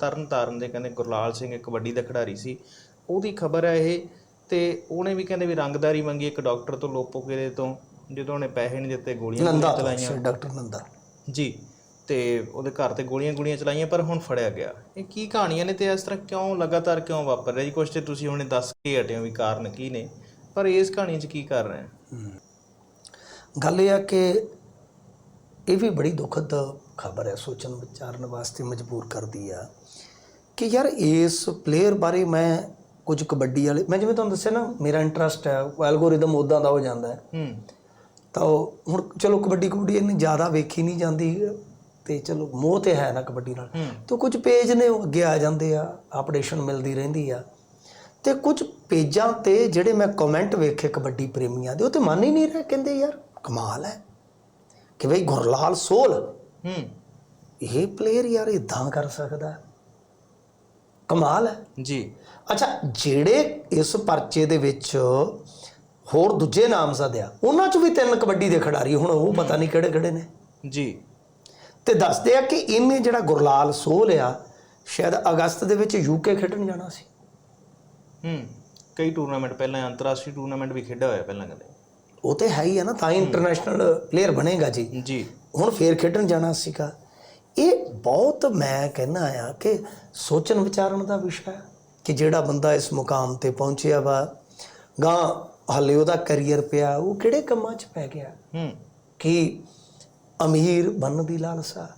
ਤਰਨ ਤਾਰਨ ਦੇ ਕਹਿੰਦੇ ਗੁਰਲਾਲ ਸਿੰਘ ਇੱਕ ਕਬੱਡੀ ਦਾ ਖਿਡਾਰੀ ਸੀ। ਉਹਦੀ ਖਬਰ ਹੈ ਇਹ ਤੇ ਉਹਨੇ ਵੀ ਕਹਿੰਦੇ ਵੀ ਰੰਗਦਾਰੀ ਮੰਗੀ ਇੱਕ ਡਾਕਟਰ ਤੋਂ ਲੋਪੋਕੇ ਤੋਂ ਜਦੋਂ ਉਹਨੇ ਪੈਸੇ ਨਹੀਂ ਦਿੱਤੇ ਗੋਲੀਆਂ ਚਲਾਈਆਂ। ਡਾਕਟਰ ਨੰਦਾ। ਜੀ ਤੇ ਉਹਦੇ ਘਰ ਤੇ ਗੋਲੀਆਂ ਗੋਲੀਆਂ ਚਲਾਈਆਂ ਪਰ ਹੁਣ ਫੜਿਆ ਗਿਆ। ਇਹ ਕੀ ਕਹਾਣੀਆਂ ਨੇ ਤੇ ਇਸ ਤਰ੍ਹਾਂ ਕਿਉਂ ਲਗਾਤਾਰ ਕਿਉਂ ਵਾਪਰ ਰਿਹਾ? ਜੀ ਕੁਛ ਤੇ ਤੁਸੀਂ ਹੁਣੇ ਦੱਸ ਕੇ ਹਟੇ ਹੋ ਵੀ ਕਾਰਨ ਕੀ ਨੇ ਪਰ ਇਸ ਕਹਾਣੀ 'ਚ ਕੀ ਕਰ ਰਹੇ ਗੱਲ ਇਹ ਆ ਕਿ ਇਹ ਵੀ ਬੜੀ ਦੁਖਦ ਖਬਰ ਹੈ ਸੋਚਣ ਵਿਚਾਰਨ ਵਾਸਤੇ ਮਜਬੂਰ ਕਰਦੀ ਆ ਕਿ ਯਾਰ ਇਸ ਪਲੇਅਰ ਬਾਰੇ ਮੈਂ ਕੁਝ ਕਬੱਡੀ ਵਾਲੇ ਮੈਂ ਜਿਵੇਂ ਤੁਹਾਨੂੰ ਦੱਸਿਆ ਨਾ ਮੇਰਾ ਇੰਟਰਸਟ ਹੈ ਐਲਗੋਰਿਦਮ ਉਦਾਂ ਦਾ ਹੋ ਜਾਂਦਾ ਹੈ। ਹੂੰ। ਤਾਂ ਉਹ ਹੁਣ ਚਲੋ ਕਬੱਡੀ ਕਬੱਡੀ ਇੰਨੀ ਜ਼ਿਆਦਾ ਵੇਖੀ ਨਹੀਂ ਜਾਂਦੀ ਤੇ ਚਲੋ ਮੋਹ ਤੇ ਹੈ ਨਾ ਕਬੱਡੀ ਨਾਲ। ਤੇ ਕੁਝ ਪੇਜ ਨੇ ਉਹ ਅੱਗੇ ਆ ਜਾਂਦੇ ਆ ਅਪਡੇਸ਼ਨ ਮਿਲਦੀ ਰਹਿੰਦੀ ਆ। ਤੇ ਕੁਝ ਪੇਜਾਂ ਤੇ ਜਿਹੜੇ ਮੈਂ ਕਮੈਂਟ ਵੇਖੇ ਕਬੱਡੀ ਪ੍ਰੇਮੀਆਂ ਦੇ ਉਹ ਤੇ ਮੰਨ ਹੀ ਨਹੀਂ ਰਹੇ ਕਹਿੰਦੇ ਯਾਰ ਕਮਾਲ ਹੈ। ਕਿ ਬਈ ਗੁਰਲਾਲ ਸੋਲ ਹੂੰ। ਇਹ ਪਲੇਅਰ ਯਾਰ ਇਦਾਂ ਕਰ ਸਕਦਾ ਹੈ। ਕਮਾਲ ਹੈ। ਜੀ। ਅੱਛਾ ਜਿਹੜੇ ਇਸ ਪਰਚੇ ਦੇ ਵਿੱਚ ਹੋਰ ਦੂਜੇ ਨਾਮਜ਼ਦ ਆ ਉਹਨਾਂ ਚੋਂ ਵੀ ਤਿੰਨ ਕਬੱਡੀ ਦੇ ਖਿਡਾਰੀ ਹੁਣ ਉਹ ਪਤਾ ਨਹੀਂ ਕਿਹੜੇ ਕਿਹੜੇ ਨੇ। ਜੀ। ਤੇ ਦੱਸਦੇ ਆ ਕਿ ਇਹਨੇ ਜਿਹੜਾ ਗੁਰਲਾਲ ਸੋਲ ਆ ਸ਼ਾਇਦ ਅਗਸਤ ਦੇ ਵਿੱਚ ਯੂਕੇ ਖੇਡਣ ਜਾਣਾ ਸੀ। ਹੂੰ। ਕਈ ਟੂਰਨਾਮੈਂਟ ਪਹਿਲਾਂ ਅੰਤਰਰਾਸ਼ਟਰੀ ਟੂਰਨਾਮੈਂਟ ਵੀ ਖੇਡਿਆ ਹੋਇਆ ਪਹਿਲਾਂ ਕਦੇ। ਉਹ ਤੇ ਹੈ ਹੀ ਆ ਨਾ ਤਾਂ ਇੰਟਰਨੈਸ਼ਨਲ ਪਲੇਅਰ ਬਣੇਗਾ ਜੀ। ਜੀ। ਹੁਣ ਫੇਰ ਖੇਡਣ ਜਾਣਾ ਸੀਗਾ। ਇਹ ਬਹੁਤ ਮੈਂ ਕਹਿੰਦਾ ਆ ਕਿ ਸੋਚਣ ਵਿਚਾਰਨ ਦਾ ਵਿਸ਼ਾ ਹੈ ਕਿ ਜਿਹੜਾ ਬੰਦਾ ਇਸ ਮੁਕਾਮ ਤੇ ਪਹੁੰਚਿਆ ਵਾ ਗਾਂ ਹਲੇ ਉਹਦਾ ਕੈਰੀਅਰ ਪਿਆ ਉਹ ਕਿਹੜੇ ਕੰਮਾਂ 'ਚ ਪੈ ਗਿਆ? ਹੂੰ। ਕਿ ਅਮੀਰ ਬਣਨ ਦੀ ਲਾਲਸਾ।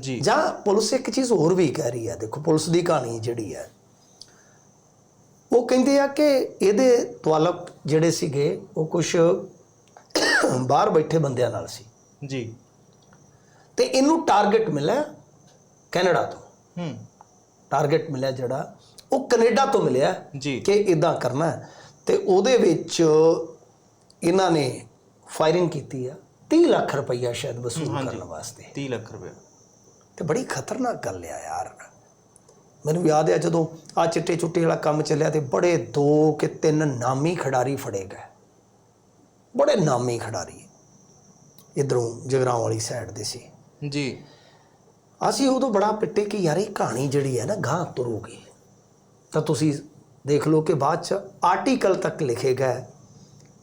ਜੀ। ਜਾਂ ਪੁਲਿਸ ਇੱਕ ਚੀਜ਼ ਹੋਰ ਵੀ ਕਹਿ ਰਹੀ ਹੈ ਦੇਖੋ ਪੁਲਿਸ ਦੀ ਕਹਾਣੀ ਜਿਹੜੀ ਹੈ ਉਹ ਕਹਿੰਦੇ ਆ ਕਿ ਇਹਦੇ ਤਵਾਲਕ ਜਿਹੜੇ ਸੀਗੇ ਉਹ ਕੁਝ ਬਾਹਰ ਬੈਠੇ ਬੰਦਿਆਂ ਨਾਲ ਸੀ। ਜੀ। ਤੇ ਇਹਨੂੰ ਟਾਰਗੇਟ ਮਿਲਿਆ ਕੈਨੇਡਾ ਤੋਂ। ਹੂੰ। ਟਾਰਗੇਟ ਮਿਲਿਆ ਜਿਹੜਾ ਉਹ ਕੈਨੇਡਾ ਤੋਂ ਮਿਲਿਆ ਕਿ ਇਦਾਂ ਕਰਨਾ ਤੇ ਉਹਦੇ ਵਿੱਚ ਇਹਨਾਂ ਨੇ ਫਾਇਰਿੰਗ ਕੀਤੀ ਆ 30 ਲੱਖ ਰੁਪਈਆ ਸ਼ਾਇਦ ਵਸੂਲ ਕਰਨ ਵਾਸਤੇ। 30 ਲੱਖ ਰੁਪਏ ਤੇ ਬੜੀ ਖਤਰਨਾਕ ਗੱਲ ਆ ਯਾਰ। ਮੈਨੂੰ ਯਾਦ ਹੈ ਜਦੋਂ ਆ ਚਿੱਟੇ ਚੁੱਟੇ ਵਾਲਾ ਕੰਮ ਚੱਲਿਆ ਤੇ ਬੜੇ ਦੋ ਕਿ ਤਿੰਨ ਨਾਮੀ ਖਿਡਾਰੀ ਫੜੇ ਗਏ। ਬੜੇ ਨਾਮੀ ਖਿਡਾਰੀ। ਇਧਰੋਂ ਜਗਰਾਉਂ ਵਾਲੀ ਸਾਈਡ ਦੇ ਸੀ। ਜੀ। ਅਸੀਂ ਉਦੋਂ ਬੜਾ ਪਿੱਟੇ ਕਿ ਯਾਰ ਇਹ ਕਹਾਣੀ ਜਿਹੜੀ ਹੈ ਨਾ ਗਾਂ ਤੁਰੂਗੀ ਤਾਂ ਤੁਸੀਂ ਦੇਖ ਲਓ ਕਿ ਬਾਅਦ ਚ ਆਰਟੀਕਲ ਤੱਕ ਲਿਖੇ ਗਏ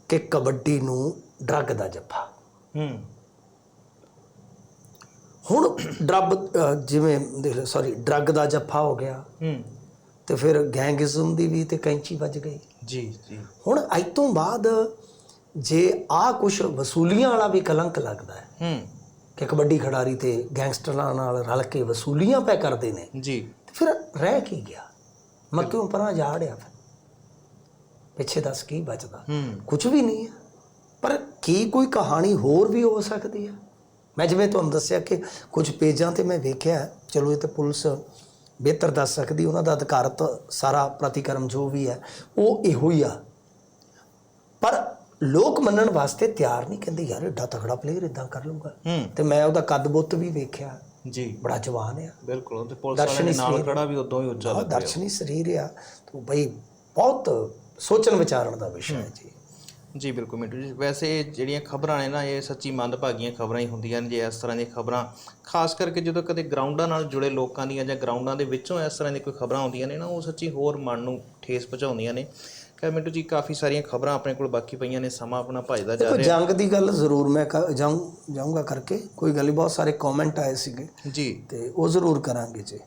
ਕਿ ਕਬੱਡੀ ਨੂੰ ਡਰੱਗ ਦਾ ਜੱਫਾ। ਹੂੰ। ਹੁਣ ਡਰੱਬ ਅ, ਜਿਵੇਂ ਦੇਖ ਲਓ ਸੌਰੀ ਡਰੱਗ ਦਾ ਜੱਫਾ ਹੋ ਗਿਆ। ਹੂੰ। ਤੇ ਫਿਰ ਗੈਂਗਿਜ਼ਮ ਦੀ ਵੀ ਤੇ ਕੈਂਚੀ ਵੱਜ ਗਈ। ਜੀ ਜੀ। ਹੁਣ ਅੱਜ ਤੋਂ ਬਾਅਦ ਜੇ ਆ ਕੁਝ ਵਸੂਲੀਆਂ ਵਾਲਾ ਵੀ ਕਲੰਕ ਲੱਗਦਾ ਹੈ ਹੂੰ। ਕਿ ਕਬੱਡੀ ਖਿਡਾਰੀ ਤੇ ਗੈਂਗਸਟਰਾਂ ਨਾਲ ਰਲ ਕੇ ਵਸੂਲੀਆਂ ਪੈ ਕਰਦੇ ਨੇ। ਜੀ। ਤੇ ਫਿਰ ਰਹਿ ਕੀ ਗਿਆ? ਮੈਂ ਕਿਉਂ ਪਰਾਂ ਜਾ ਅੜਿਆ ਫਿਰ। ਪਿੱਛੇ ਦੱਸ ਕੀ ਬਚਦਾ? ਕੁਝ ਵੀ ਨਹੀਂ ਹੈ। ਪਰ ਕੀ ਕੋਈ ਕਹਾਣੀ ਹੋਰ ਵੀ ਹੋ ਸਕਦੀ ਹੈ? ਮੈਂ ਜਿਵੇਂ ਤੁਹਾਨੂੰ ਦੱਸਿਆ ਕਿ ਕੁਝ ਪੇਜਾਂ ਤੇ ਮੈਂ ਵੇਖਿਆ ਚਲੋ ਇਹ ਤੇ ਪੁਲਿਸ ਬਿਹਤਰ ਦੱਸ ਸਕਦੀ ਉਹਨਾਂ ਦਾ ਅਧਿਕਾਰਤ ਸਾਰਾ ਪ੍ਰਤੀਕਰਮ ਜੋ ਵੀ ਹੈ ਉਹ ਇਹੋ ਹੀ ਆ। ਪਰ ਲੋਕ ਮੰਨਣ ਵਾਸਤੇ ਤਿਆਰ ਨਹੀਂ ਕਹਿੰਦੇ ਯਾਰ ਏਡਾ ਤਗੜਾ ਪਲੇਅਰ ਇਦਾਂ ਕਰ ਲੂਗਾ ਤੇ ਮੈਂ ਉਹਦਾ ਕੱਦ ਬੁੱਤ ਵੀ ਵੇਖਿਆ। ਜੀ। ਬੜਾ ਜਵਾਨ ਆ। ਬਿਲਕੁਲ ਤੇ ਪੁਲਿਸ ਵਾਲਿਆਂ ਦੇ ਨਾਲ ਖੜਾ ਵੀ ਉਦੋਂ ਹੀ ਉੱਚਾ ਬਹੁਤ ਦਰਸ਼ਨੀ ਸਰੀਰ ਆ। ਤੋ ਬਈ ਬਹੁਤ ਸੋਚਣ ਵਿਚਾਰਨ ਦਾ ਵਿਸ਼ਾ ਹੈ। ਜੀ। ਜੀ ਬਿਲਕੁਲ ਮਿੰਟੂ ਜੀ। ਵੈਸੇ ਜਿਹੜੀਆਂ ਖਬਰਾਂ ਨੇ ਨਾ ਇਹ ਸੱਚੀ ਮੰਦਭਾਗੀਆਂ ਖਬਰਾਂ ਹੀ ਹੁੰਦੀਆਂ ਨੇ ਜੇ ਇਸ ਤਰ੍ਹਾਂ ਦੀਆਂ ਖਬਰਾਂ ਖਾਸ ਕਰਕੇ ਜਦੋਂ ਕਦੇ ਗਰਾਊਂਡਾਂ ਨਾਲ ਜੁੜੇ ਲੋਕਾਂ ਦੀਆਂ ਜਾਂ ਗਰਾਊਂਡਾਂ ਦੇ ਵਿੱਚੋਂ ਇਸ ਤਰ੍ਹਾਂ ਦੀ ਕੋਈ ਖਬਰਾਂ ਆਉਂਦੀਆਂ ਨੇ ਨਾ ਉਹ ਸੱਚੀ ਹੋਰ ਮਨ ਨੂੰ ਠੇਸ ਪਹੁੰਚਾਉਂਦੀਆਂ ਨੇ। ਖੈਰ ਮਿੰਟੂ ਜੀ ਕਾਫੀ ਸਾਰੀਆਂ ਖਬਰਾਂ ਆਪਣੇ ਕੋਲ ਬਾਕੀ ਪਈਆਂ ਨੇ ਸਮਾਂ ਆਪਣਾ ਭੱਜਦਾ ਜਾ ਦੇਖੋ ਜੰਗ ਦੀ ਗੱਲ ਜ਼ਰੂਰ ਮੈਂ ਜਾਊਂ ਜਾਊਂਗਾ ਕਰਕੇ। ਕੋਈ ਗੱਲ ਨਹੀਂ ਬਹੁਤ ਸਾਰੇ ਕਮੈਂਟ ਆਏ ਸੀਗੇ। ਜੀ। ਤੇ ਉਹ ਜ਼ਰੂਰ ਕਰਾਂਗੇ ਜੀ।